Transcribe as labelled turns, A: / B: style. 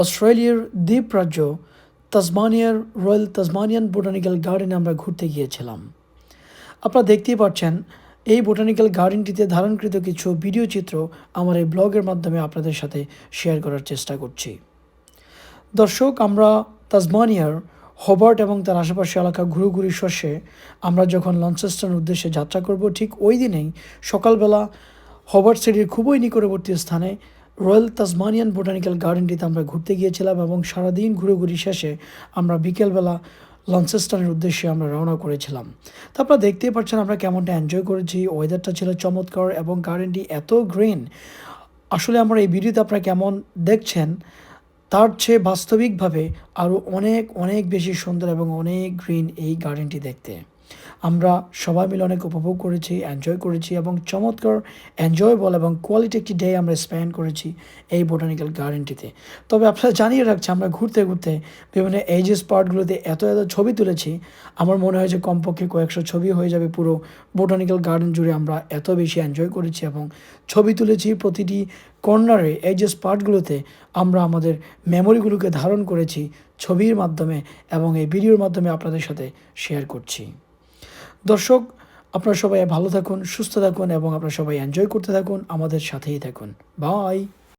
A: অস্ট্রেলিয়ার দ্বীপ রাজ্য তাসমানিয়ার রয়্যাল তাসমানিয়ান বোটানিক্যাল গার্ডেনে আমরা ঘুরতে গিয়েছিলাম। আপনারা দেখতেই পাচ্ছেন, এই বোটানিক্যাল গার্ডেনটিতে ধারণকৃত কিছু ভিডিও চিত্র আমার এই ব্লগের মাধ্যমে আপনাদের সাথে শেয়ার করার চেষ্টা করছি। দর্শক, আমরা তাজমানিয়ার হবার্ট এবং তার আশেপাশে এলাকা ঘুরোঘুরি শস্যে আমরা যখন লঞ্চেস্টন উদ্দেশ্যে যাত্রা করব, ঠিক ওই দিনেই সকালবেলা হবার্ট সিটির খুবই নিকটবর্তী স্থানে রয়্যাল তাজমানিয়ান বোটানিক্যাল গার্ডেনটিতে আমরা ঘুরতে গিয়েছিলাম এবং সারাদিন ঘুরোঘুরি শেষে আমরা বিকেলবেলা লঞ্চেস্টনের উদ্দেশ্যে আমরা রওনা করেছিলাম। তো আপনারা দেখতেই পাচ্ছেন আমরা কেমনটা এনজয় করেছি ওয়েদারটা ছিল চমৎকার এবং গার্ডেনটি এত গ্রিন আসলে আমরা এই ভিডিওতে আপনারা কেমন দেখছেন, তার চেয়ে বাস্তবিকভাবে আরও অনেক অনেক বেশি সুন্দর এবং অনেক গ্রিন এই গার্ডেনটি দেখতে। আমরা সবাই মিলে অনেক উপভোগ করেছি এনজয় করেছি এবং চমৎকার এনজয়েবল এবং কোয়ালিটি একটি ডে আমরা স্পেন্ড করেছি এই বোটানিক্যাল গার্ডেনটিতে তবে আপনারা জানিয়ে রাখছি, আমরা ঘুরতে ঘুরতে বিভিন্ন এজেস পার্টগুলোতে এত এত ছবি তুলেছি, আমার মনে হয় যে কমপক্ষে কয়েকশো ছবি হয়ে যাবে পুরো বোটানিক্যাল গার্ডেন জুড়ে আমরা এত বেশি এনজয় করেছি এবং ছবি তুলেছি প্রতিটি কর্নারে এজেস পার্টগুলোতে আমরা আমাদের মেমোরিগুলোকে ধারণ করেছি ছবির মাধ্যমে এবং এই ভিডিওর মাধ্যমে আপনাদের সাথে শেয়ার করছি। দর্শক, আপনারা সবাই ভালো থাকুন, সুস্থ থাকুন এবং আপনারা সবাই এনজয় করতে থাকুন, আমাদের সাথেই থাকুন। বাই